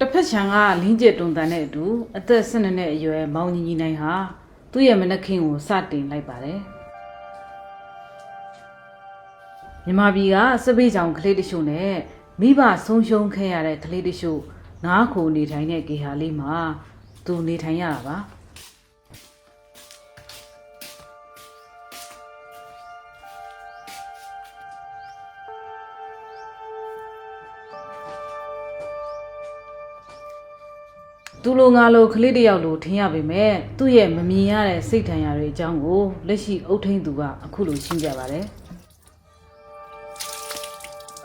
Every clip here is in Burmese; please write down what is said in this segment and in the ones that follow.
တစ်ဖက်ခြံကလင်းကျက်တွန်တန်တဲ့အတူအသက်၁၂နှစ်အရွယ်မောင်ညီညီနိုင်ဟာသူ့ရဲ့မနက်ခင်းကိုစတင်လိုက်ပါတယ်မြန်မာပြည်ကစပိကြောင်ကလေးတချို့နဲ့မိဘဆုံးရှုံးခဲ့ရတဲ့ကလေးတချို့နားခိုနေထိုင်တဲ့ကေဟာလေးမှာသူနေထိုင်ရတာပါ သူလိုငါလိုကလေးတစ်ယောက်လိုထင်ရပေမဲ့သူ့ရဲ့မမြင်ရတဲ့စိတ်ထန်ရာတွေအကြောင်းကိုလက်ရှိအုပ်ထိန်သူကအခုလိုရှင်းပြပါတယ်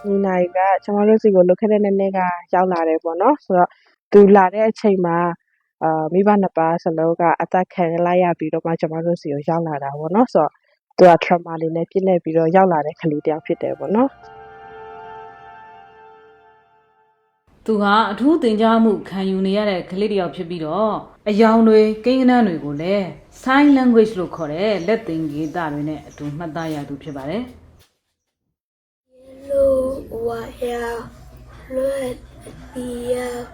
ညီနိုင်ကကျွန်တော်တို့စီကိုလုခဲ့တဲ့နေ့နေ့ကရောက်လာတယ်ပေါ့နော်ဆိုတော့သူလာတဲ့အချိန်မှာအာမိဘနှစ်ပါးစလုံးကအသက်ခံလိုက်ရပြီးတော့မှကျွန်တော်တို့စီကိုရောက်လာတာပေါ့နော်ဆိုတော့သူက trauma လေးနဲ့ပြည့်နေပြီးတော့ရောက်လာတဲ့ကလေးတစ်ယောက်ဖြစ်တယ်ပေါ့နော် သူဟာအထူးသင်ကြားမှုခံယူနေရတဲ့ကလေးတစ်ယောက်ဖြစ်ပြီးတော့အယောင်တွေကိန်းဂဏန်းတွေကိုလည်း sign language လို့ခေါ်တဲ့လက်သင်ဂေသတွေနဲ့အတူမှတ်သားရသူဖြစ်ပါတယ် Yellow, white, red, yellow,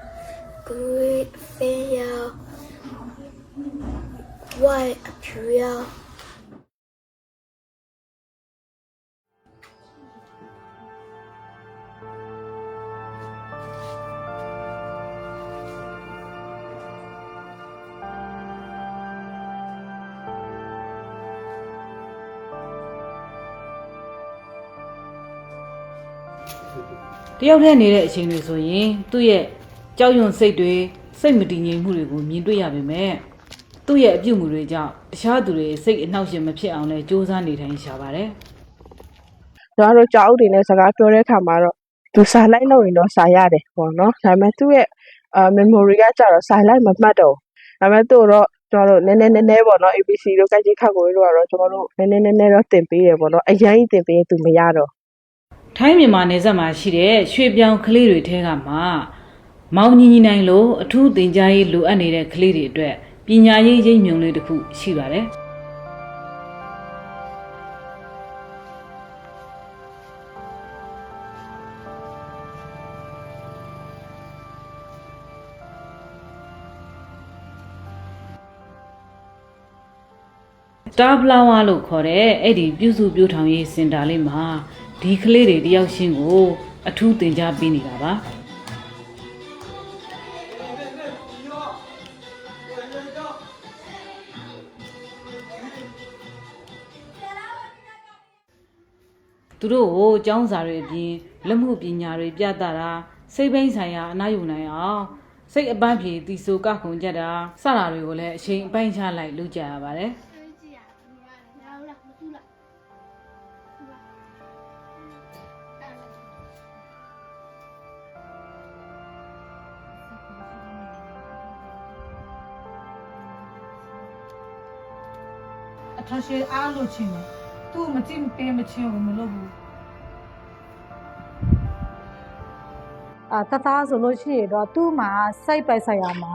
green, yellow, white, yellow. တယောက်တည်းနေတဲ့အချိန်တွေဆိုရင်သူ့ရဲ့ကြောက်ရွံ့စိတ်တွေစိတ်မတည်ငြိမ်မှုတွေကိုမြင်တွေ့ရပေမဲ့သူ့ရဲ့အပြုအမူတွေကြောင့်တခြားသူတွေစိတ်အနှောက်အယှက်မဖြစ်အောင်လဲစ조사နေထိုင်ရှာပါတယ်ကျွန်တော်တို့ကြောက်တွေနဲ့စကားပြောတဲ့အခါမှာတော့သူစာလိုက်လို့ရင်တော့စာရတယ်ပေါ့နော်ဒါပေမဲ့သူ့ရဲ့အာ memory ကကြတော့စာလိုက်မမှတ်တော့ဘူးဒါပေမဲ့သူ့တော့ကျွန်တော်တို့နည်းနည်းနည်းနည်းပေါ့နော် ABC တို့ကကြီးခက်ကိုတို့ကတော့ကျွန်တော်တို့နည်းနည်းနည်းနည်းတော့တင်ပေးတယ်ပေါ့နော်အရင်ကြီးတင်ပေးရင်သူမရတော့ ထိုင်းမြန်မာနယ်စပ်မှာရှိတဲ့ရွှေပြောင်ကလေးတွေထဲကမှမောင်ညီညီနိုင်လို့အထူးသင်ကြားရေးလိုအပ်နေတဲ့ကလေးတွေအတွက်ပညာရေးရိပ်မြုံလေးတစ်ခုရှိပါတယ်တာဖလာဝါလို့ခေါ်တဲ့အဲ့ဒီပြုစုပြောထောင်ရေးစင်တာလေးမှာ ဒီကလေးတွေတယောက်ချင်းကိုအထူးသင်ကြားပေးနေတာပါသူတို့ကိုចောင်းစာတွေအပြင်လက်မှုပညာတွေပြသတာစိတ်ပိုင်းဆိုင်ရာအနားယူနိုင်အောင်စိတ်အပန်းဖြေတီဆိုကခုန်ကြတာစတာတွေကိုလည်းအချိန်အပိုင်းခြားလိုက်လုပ်ကြရပါတယ် ထရှိအားလို့ချင်းတယ်သူ့မကြည့်မပေးမချင်းဘူးမလုပ်ဘူးအာတသားဆိုလို့ရှိရင်တော့သူ့မှာစိတ်ပိုက်ဆိုင်ရာမှာ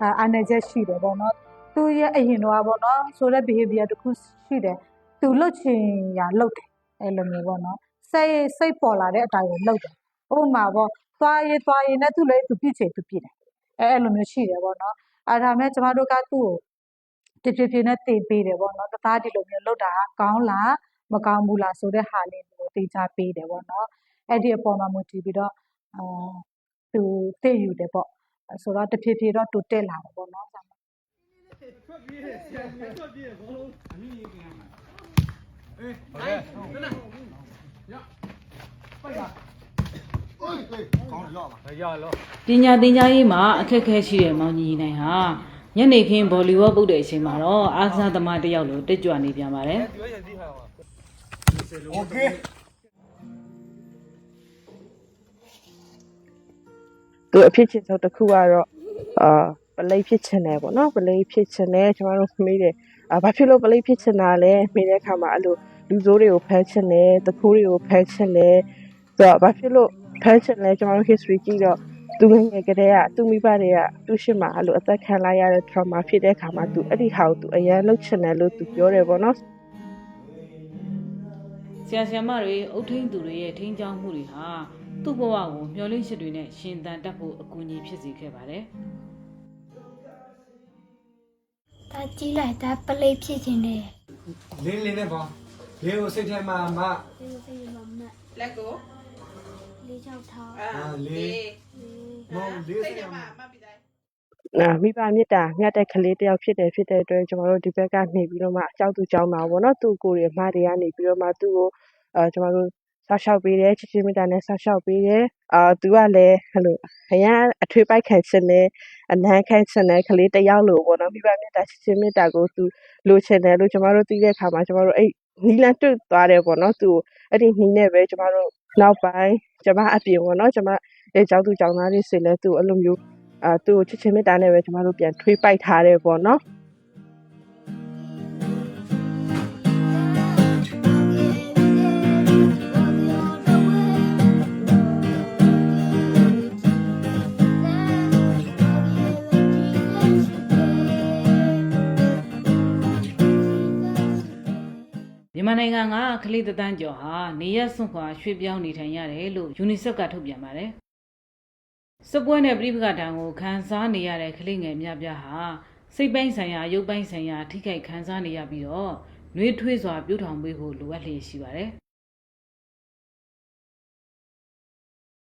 အာအာနယ်ချက်ရှိတယ်ပေါ့နော်သူရဲ့အရင်တော့ပေါ့နော်ဆိုတဲ့ behavior တစ်ခုရှိတယ်သူလှုပ်ချင်ရလှုပ်တယ်အဲ့လိုမျိုးပေါ့နော်စိတ်စိတ်ပေါ်လာတဲ့အတိုင်းကိုလှုပ်တယ်ဥပမာပေါ့သွားရေးသွားရေးနဲ့သူလည်းသူပြစ်ချင်သူပြစ်တယ်အဲအဲ့လိုမျိုးရှိတယ်ပေါ့နော်အဲဒါမဲ့ကျမတို့ကသူ့ကို တဖြည်းဖြည်းနဲ့တည်ပေးတယ်ပေါ့နော်တသားဒီလိုမျိုးလောက်တာကောင်းလားမကောင်းဘူးလားဆိုတဲ့ဟာလေးကိုတေချာပေးတယ်ပေါ့နော်အဲ့ဒီအပေါ်မှာမူတည်ပြီးတော့အာသူသိယူတယ်ပေါ့ဆိုတော့တဖြည်းဖြည်းတော့တူတက်လာတယ်ပေါ့နော်ဆရာမပညာသင်ကြားရေးမှာအခက်အခဲရှိတဲ့မောင်ညီညီနိုင်ဟာ ညနေခင်းဗော်လီဘောပုတ်တဲ့အချိန်မှာတော့အားကစားသမားတစ်ယောက်လိုတက်ကြွနေပြန်ပါတယ်သူအဖြစ်ချင်းဆုံးတစ်ခုကတော့အာပလိတ်ဖြစ်ချင်တယ်ပေါ့နော်ပလိတ်ဖြစ်ချင်တယ်ကျွန်တော်တို့မေးတယ်အာဘာဖြစ်လို့ပလိတ်ဖြစ်ချင်တာလဲမေးတဲ့အခါမှာအဲ့လိုလူဆိုးတွေကိုဖမ်းချင်တယ်တခိုးတွေကိုဖမ်းချင်တယ်ဆိုတော့ဘာဖြစ်လို့ဖမ်းချင်လဲကျွန်တော်တို့ history ကြည့်တော့ သူငယ်ငယ်ကတည်းကသူမိဘတွေကသူ့ရှိမှအဲ့လိုအသက်ခံလိုက်ရတဲ့ trauma ဖြစ်တဲ့အခါမှာသူအဲ့ဒီဟာကိုသူအရန်လှုပ်ချင်တယ်လို့သူပြောတယ်ပေါ့နော်ဆရာဆရာမတွေအုတ်ထိန်သူတွေရဲ့ထိန်းချောင်းမှုတွေဟာသူ့ဘဝကိုမျောလင့်ချက်တွေနဲ့ရှင်သန်တတ်ဖို့အကူအညီဖြစ်စေခဲ့ပါတယ်ဒါကြီးလိုက်ဒါပလေးဖြစ်ခြင်းနဲ့လင်းလင်းနဲ့ပေါ့လင်းကိုစိတ်ထဲမှာမဒီလိုစိတ်မမတ်လက်ကိုလေးချောက်ထားအာလေး လေးမုံလေးစိစိတ်တ်ထဲထဲမှာမှာမှတ်ပြီးတိုင်းအာမိဘမေတ္တာမြတ်တဲ့ကလေးတစ်ယောက်ဖြစ်တယ်ဖြစ်တဲ့အတွက်ကျွန်တော်တို့ဒီဘက်ကနေပြီးတော့မှအကြောက်သူကြောင်းတာပေါ့နော်သူ့ကိုယ်ရအမတွေကနေပြီးတော့မှသူ့ကိုအာကျွန်တော်တို့ဆောက်ရှောက်ပေးတယ်ချစ်ချင်းမေတ္တာနဲ့ဆောက်ရှောက်ပေးတယ်အာသူကလည်းဟဲ့လိုအရန်အထွေးပိုက်ခံချင်တယ်အနမ်းခံချင်တယ်ကလေးတစ်ယောက်လို့ပေါ့နော်မိဘမေတ္တာချစ်ချင်းမေတ္တာကိုသူလိုချင်တယ်လို့ကျွန်တော်တို့သိတဲ့အခါမှာကျွန်တော်တို့အဲ့နီလန်တွေ့သွားတယ်ပေါ့နော်သူ့ကိုအဲ့ဒီနီးနဲ့ပဲကျွန်တော်တို့နောက်ပိုင်းကျွန်မအပြင်ပေါ့နော်ကျွန်မ ရဲ့ကြောက်သူကြောင်းသားတွေဆိုလဲသူ့အဲ့လိုမျိုးအာသူ့ကိုချစ်ချင်းမေတ္တာနဲ့ပဲကျမတို့ပြန်ထွေးပိုက်ထားတယ်ပေါ့နော်မြန်မာနိုင်ငံကကလေးတစ်သန်းကျော်ဟာနေရစွန့်ခွာရွှေ့ပြောင်းနေထိုင်ရတယ်လို့ UNICEF ကထုတ်ပြန်ပါတယ်။ စပွဲနဲ့ပြည်ပကတံကိုခံစားနေရတဲ့ကလေးငယ်များပြားဟာစိတ်ပိုင်းဆိုင်ရာရုပ်ပိုင်းဆိုင်ရာထိခိုက်ခံစားနေရပြီးတော့နှွေးထွေးစွာပြုထောင်ပေးဖို့လိုအပ်လျက်ရှိပါတယ်။